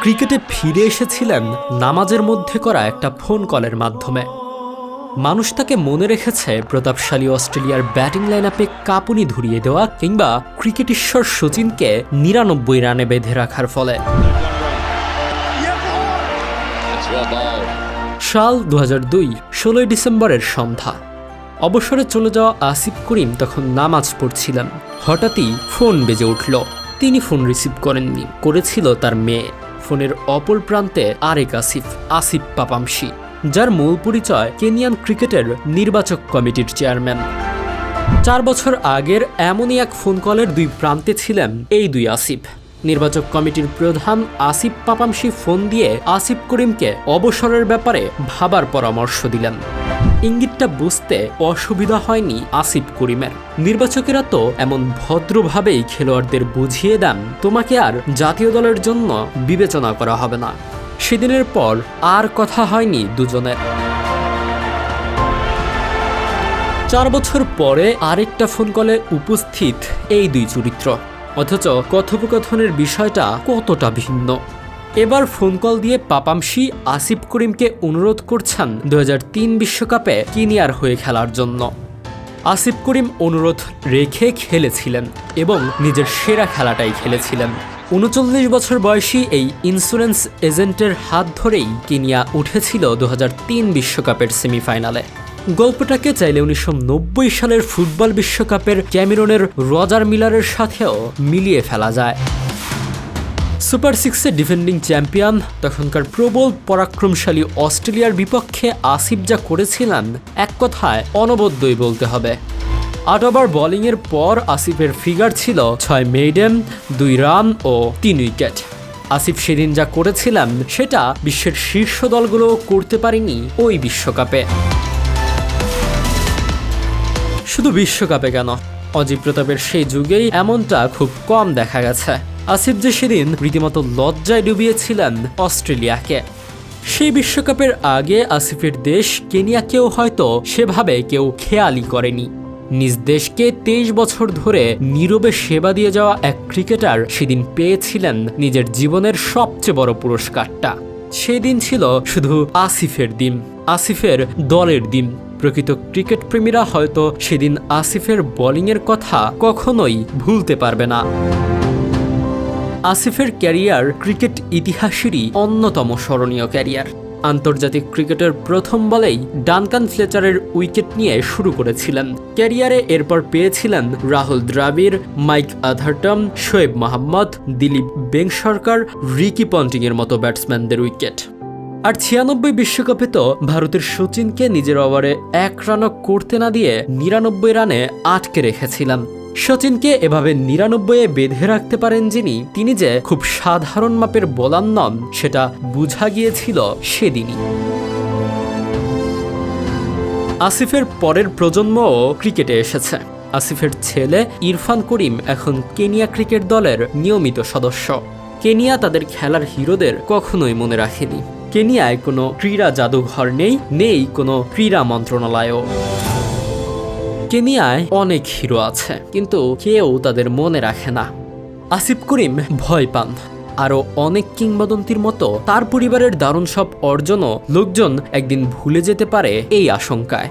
ক্রিকেটে ফিরে এসেছিলেন নামাজের মধ্যে করা একটা ফোন কলের মাধ্যমে। মানুষ তাকে মনে রেখেছে প্রতাপশালী অস্ট্রেলিয়ার ব্যাটিং লাইন আপে কাঁপুনি ধরিয়ে দেওয়া কিংবা ক্রিকেট ঈশ্বর সচিনকে নিরানব্বই রানে বেঁধে রাখার ফলে। সাল দু দুই, ষোলোই ডিসেম্বরের সন্ধ্যা। অবসরে চলে যাওয়া আসিফ করিম তখন নামাজ পড়ছিলেন। হঠাৎই ফোন বেজে উঠল। তিনি ফোন রিসিভ করেননি, করেছিল তার মেয়ে। ফোনের অপর প্রান্তে আরেক আসিফ আসিফ পাপামশি, যার মূল পরিচয় কেনিয়ান ক্রিকেটের নির্বাচক কমিটির চেয়ারম্যান। চার বছর আগের এমনই এক ফোন কলের দুই প্রান্তে ছিলেন এই দুই আসিফ। নির্বাচক কমিটির প্রধান আসিফ পাপামশি ফোন দিয়ে আসিফ করিমকে অবসরের ব্যাপারে ভাবার পরামর্শ দিলেন। ইঙ্গিতটা বুঝতে অসুবিধা হয়নি আসিফ করিমের। নির্বাচকেরা তো এমন ভদ্রভাবেই খেলোয়াড়দের বুঝিয়ে দেন, তোমাকে আর জাতীয় দলের জন্য বিবেচনা করা হবে না। সেদিনের পর আর কথা হয়নি দুজনের। চার বছর পরে আরেকটা ফোন কলে উপস্থিত এই দুই চরিত্র। অথচ কথোপকথনের বিষয়টা কতটা ভিন্ন। এবার ফোন কল দিয়ে পাপামশি আসিফ করিমকে অনুরোধ করছেন দু বিশ্বকাপে কিনিয়ার হয়ে খেলার জন্য। আসিফ করিম অনুরোধ রেখে খেলেছিলেন এবং নিজের সেরা খেলাটাই খেলেছিলেন। উনচল্লিশ বছর বয়সী এই ইন্স্যুরেন্স এজেন্টের হাত ধরেই কিনিয়া উঠেছিল দু বিশ্বকাপের সেমিফাইনালে গল্পটাকে চাইলে উনিশশো নব্বই সালের ফুটবল বিশ্বকাপের ক্যামেরনের রজার মিলারের সাথেও মিলিয়ে ফেলা যায়। সুপার সিক্সে ডিফেন্ডিং চ্যাম্পিয়ন, তখনকার প্রবল পরাক্রমশালী অস্ট্রেলিয়ার বিপক্ষে আসিফ যা করেছিলেন, এক কথায় অনবদ্যই বলতে হবে। আট ওভার বোলিংয়ের পর আসিফের ফিগার ছিল ছয় মেইডেন, দুই রান ও তিন উইকেট। আসিফ সেদিন যা করেছিলেন, সেটা বিশ্বের শীর্ষ দলগুলো করতে পারেনি ওই বিশ্বকাপে। শুধু বিশ্বকাপে কেন, অজিত প্রতাপের সেই যুগেই এমনটা খুব কম দেখা গেছে। আসিফ যে সেদিন রীতিমতো লজ্জায় ডুবিয়েছিলেন অস্ট্রেলিয়াকে। সেই বিশ্বকাপের আগে আসিফের দেশ কেনিয়াকেও হয়তো সেভাবে কেউ খেয়ালই করেনি। নিজ দেশকে তেইশ বছর ধরে নীরবে সেবা দিয়ে যাওয়া এক ক্রিকেটার সেদিন পেয়েছিলেন নিজের জীবনের সবচেয়ে বড় পুরস্কারটা। সেদিন ছিল শুধু আসিফের দিন, আসিফের দলের দিন। প্রকৃত ক্রিকেট প্রেমীরা হয়তো সেদিন আসিফের বোলিংয়ের কথা কখনোই ভুলতে পারবে না। আসিফের ক্যারিয়ার ক্রিকেট ইতিহাসেরই অন্যতম স্মরণীয় ক্যারিয়ার। আন্তর্জাতিক ক্রিকেটের প্রথম বলেই ডানকান ফ্লেচারের উইকেট নিয়ে শুরু করেছিলেন। ক্যারিয়ারে এরপর পেয়েছিলেন Rahul Dravid, Mike Atherton, Shoaib Mohammad Dilip Vengsarkar Ricky পন্টিংয়ের মতো ব্যাটসম্যানদের উইকেট। আর ছিয়ানব্বই বিশ্বকাপে তো ভারতের সচিনকে নিজের ওভারে এক রানও করতে না দিয়ে নিরানব্বই রানে আটকে রেখেছিলেন। সচিনকে এভাবে নিরানব্বইয়ে বেঁধে রাখতে পারেন যিনি, তিনি যে খুব সাধারণ মাপের বোলার নন, সেটা বুঝা গিয়েছিল সেদিনই। আসিফের পরের প্রজন্মও ক্রিকেটে এসেছে। আসিফের ছেলে ইরফান করিম এখন কেনিয়া ক্রিকেট দলের নিয়মিত সদস্য। কেনিয়া তাদের খেলার হিরোদের কখনোই মনে রাখেনি। কেনিয়ায় কোনো ক্রীড়া জাদুঘর নেই নেই কোনো ক্রীড়া মন্ত্রণালয়ও। কেনিয়ায় অনেক হিরো আছে, কিন্তু কেউ তাদের মনে রাখে না। আসিফ করিম ভয় পান। আরও অনেক কিংবদন্তির মতো তার পরিবারের দারুণ সব অর্জনও লোকজন একদিন ভুলে যেতে পারে এই আশঙ্কায়।